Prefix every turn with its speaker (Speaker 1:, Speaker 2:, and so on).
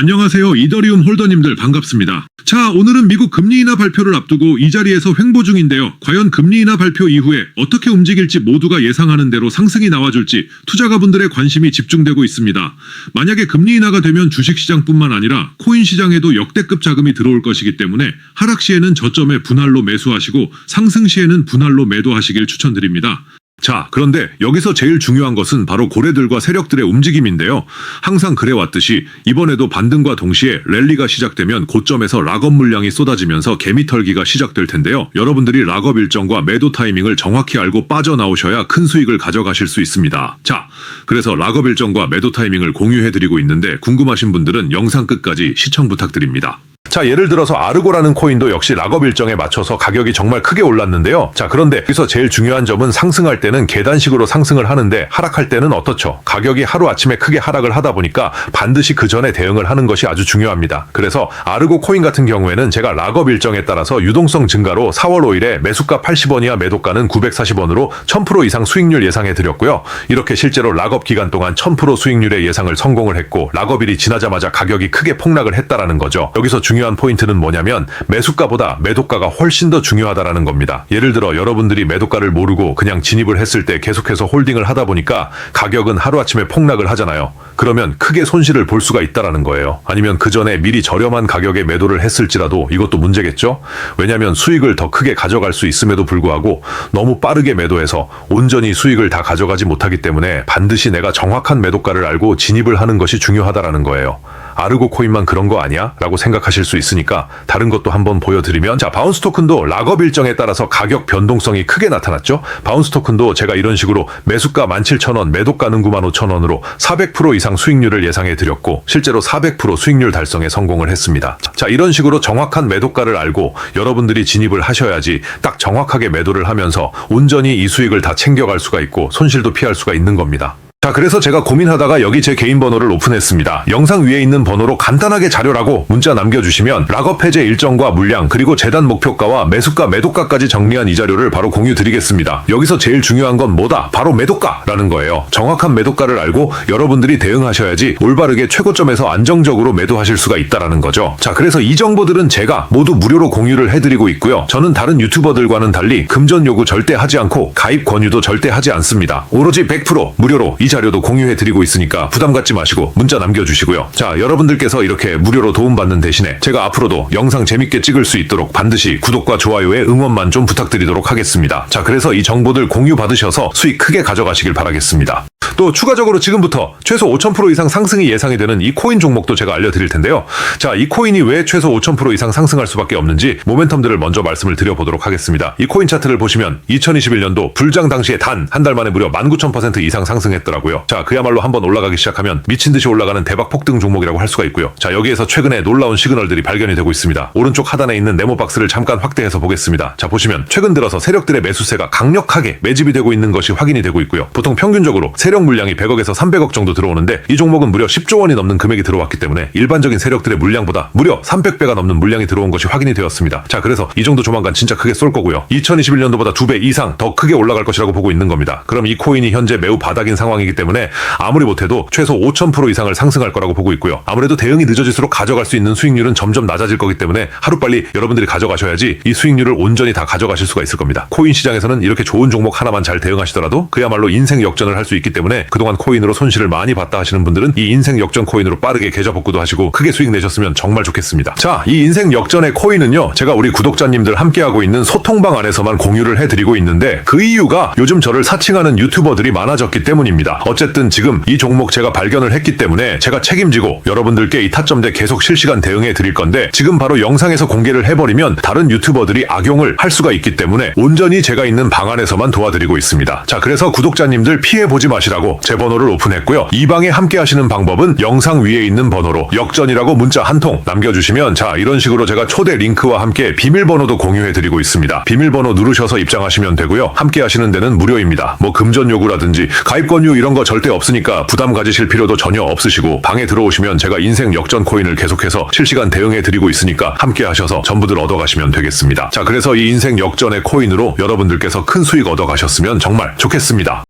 Speaker 1: 안녕하세요. 이더리움 홀더님들 반갑습니다. 자, 오늘은 미국 금리 인하 발표를 앞두고 이 자리에서 횡보 중인데요. 과연 금리 인하 발표 이후에 어떻게 움직일지 모두가 예상하는 대로 상승이 나와줄지 투자가분들의 관심이 집중되고 있습니다. 만약에 금리 인하가 되면 주식시장뿐만 아니라 코인 시장에도 역대급 자금이 들어올 것이기 때문에 하락 시에는 저점에 분할로 매수하시고 상승 시에는 분할로 매도하시길 추천드립니다. 자, 그런데 여기서 제일 중요한 것은 바로 고래들과 세력들의 움직임인데요. 항상 그래왔듯이 이번에도 반등과 동시에 랠리가 시작되면 고점에서 락업 물량이 쏟아지면서 개미털기가 시작될 텐데요. 여러분들이 락업 일정과 매도 타이밍을 정확히 알고 빠져나오셔야 큰 수익을 가져가실 수 있습니다. 자, 그래서 락업 일정과 매도 타이밍을 공유해드리고 있는데 궁금하신 분들은 영상 끝까지 시청 부탁드립니다. 자, 예를 들어서 아르고라는 코인도 역시 락업 일정에 맞춰서 가격이 정말 크게 올랐는데요. 자, 그런데 여기서 제일 중요한 점은 상승할 때는 계단식으로 상승을 하는데 하락할 때는 어떻죠? 가격이 하루아침에 크게 하락을 하다 보니까 반드시 그 전에 대응을 하는 것이 아주 중요합니다. 그래서 아르고 코인 같은 경우에는 제가 락업 일정에 따라서 유동성 증가로 4월 5일에 매수가 80원 이하 매도가는 940원으로 1000% 이상 수익률 예상해 드렸고요. 이렇게 실제로 락업 기간 동안 1000% 수익률의 예상을 성공을 했고 락업일이 지나자마자 가격이 크게 폭락을 했다라는 거죠. 여기서 중요 한 포인트는 뭐냐면 매수가보다 매도가가 훨씬 더 중요하다라는 겁니다. 예를 들어 여러분들이 매도가를 모르고 그냥 진입을 했을 때 계속해서 홀딩을 하다 보니까 가격은 하루아침에 폭락을 하잖아요. 그러면 크게 손실을 볼 수가 있다라는 거예요. 아니면 그 전에 미리 저렴한 가격에 매도를 했을지라도 이것도 문제겠죠? 왜냐하면 수익을 더 크게 가져갈 수 있음에도 불구하고 너무 빠르게 매도해서 온전히 수익을 다 가져가지 못하기 때문에 반드시 내가 정확한 매도가를 알고 진입을 하는 것이 중요하다라는 거예요. 아르고 코인만 그런 거 아니야? 라고 생각하실 수 있으니까 다른 것도 한번 보여드리면 자 바운스 토큰도 락업 일정에 따라서 가격 변동성이 크게 나타났죠. 바운스 토큰도 제가 이런 식으로 매수가 17,000원, 매도가는 95,000원으로 400% 이상 수익률을 예상해 드렸고 실제로 400% 수익률 달성에 성공을 했습니다. 자 이런 식으로 정확한 매도가를 알고 여러분들이 진입을 하셔야지 딱 정확하게 매도를 하면서 온전히 이 수익을 다 챙겨갈 수가 있고 손실도 피할 수가 있는 겁니다. 자, 그래서 제가 고민하다가 여기 제 개인 번호를 오픈했습니다. 영상 위에 있는 번호로 간단하게 자료라고 문자 남겨주시면 락업 해제 일정과 물량 그리고 재단 목표가와 매수가 매도가까지 정리한 이 자료를 바로 공유 드리겠습니다. 여기서 제일 중요한 건 뭐다? 바로 매도가라는 거예요. 정확한 매도가를 알고 여러분들이 대응하셔야지 올바르게 최고점에서 안정적으로 매도하실 수가 있다라는 거죠. 자, 그래서 이 정보들은 제가 모두 무료로 공유를 해드리고 있고요. 저는 다른 유튜버들과는 달리 금전 요구 절대 하지 않고 가입 권유도 절대 하지 않습니다. 오로지 100% 무료로 이 자료도 공유해 드리고 있으니까 부담 갖지 마시고 문자 남겨주시고요. 자, 여러분들께서 이렇게 무료로 도움받는 대신에 제가 앞으로도 영상 재밌게 찍을 수 있도록 반드시 구독과 좋아요에 응원만 좀 부탁드리도록 하겠습니다. 자, 그래서 이 정보들 공유 받으셔서 수익 크게 가져가시길 바라겠습니다. 또 추가적으로 지금부터 최소 5000% 이상 상승이 예상이 되는 이 코인 종목도 제가 알려드릴 텐데요. 자, 이 코인이 왜 최소 5000% 이상 상승할 수밖에 없는지 모멘텀들을 먼저 말씀을 드려보도록 하겠습니다. 이 코인 차트를 보시면 2021년도 불장 당시에 단 한 달 만에 무려 19,000% 이상 상승했더라고요. 자, 그야말로 한번 올라가기 시작하면 미친 듯이 올라가는 대박 폭등 종목이라고 할 수가 있고요. 자, 여기에서 최근에 놀라운 시그널들이 발견이 되고 있습니다. 오른쪽 하단에 있는 네모 박스를 잠깐 확대해서 보겠습니다. 자, 보시면 최근 들어서 세력들의 매수세가 강력하게 매집이 되고 있는 것이 확인이 되고 있고요. 보통 평균적으로 세력 물량이 100억에서 300억 정도 들어오는데 이 종목은 무려 10조 원이 넘는 금액이 들어왔기 때문에 일반적인 세력들의 물량보다 무려 300배가 넘는 물량이 들어온 것이 확인이 되었습니다. 자, 그래서 이 정도 조만간 진짜 크게 쏠 거고요. 2021년도보다 2배 이상 더 크게 올라갈 것이라고 보고 있는 겁니다. 그럼 이 코인이 현재 매우 바닥인 상황이기 때문에 아무리 못해도 최소 5,000% 이상을 상승할 거라고 보고 있고요. 아무래도 대응이 늦어질수록 가져갈 수 있는 수익률은 점점 낮아질 거기 때문에 하루빨리 여러분들이 가져가셔야지 이 수익률을 온전히 다 가져가실 수가 있을 겁니다. 코인 시장에서는 이렇게 좋은 종목 하나만 잘 대응하시더라도 그야말로 인생 역전을 할 수 있기 때문에 그동안 코인으로 손실을 많이 봤다 하시는 분들은 이 인생 역전 코인으로 빠르게 계좌 복구도 하시고 크게 수익 내셨으면 정말 좋겠습니다. 자, 이 인생 역전의 코인은요. 제가 우리 구독자님들 함께하고 있는 소통방 안에서만 공유를 해드리고 있는데 그 이유가 요즘 저를 사칭하는 유튜버들이 많아졌기 때문입니다. 어쨌든 지금 이 종목 제가 발견을 했기 때문에 제가 책임지고 여러분들께 이 타점대 계속 실시간 대응해 드릴 건데 지금 바로 영상에서 공개를 해버리면 다른 유튜버들이 악용을 할 수가 있기 때문에 온전히 제가 있는 방 안에서만 도와드리고 있습니다. 자, 그래서 구독자님들 피해 보지 마 시라고 제 번호를 오픈했고요. 이 방에 함께 하시는 방법은 영상 위에 있는 번호로 역전이라고 문자 한 통 남겨주시면 자, 이런 식으로 제가 초대 링크와 함께 비밀번호도 공유해 드리고 있습니다. 비밀번호 누르셔서 입장하시면 되고요. 함께 하시는 데는 무료입니다. 뭐 금전 요구라든지 가입 권유 이런 거 절대 없으니까 부담 가지실 필요도 전혀 없으시고 방에 들어오시면 제가 인생 역전 코인을 계속해서 실시간 대응해 드리고 있으니까 함께 하셔서 전부들 얻어가시면 되겠습니다. 자, 그래서 이 인생 역전의 코인으로 여러분들께서 큰 수익 얻어가셨으면 정말 좋겠습니다.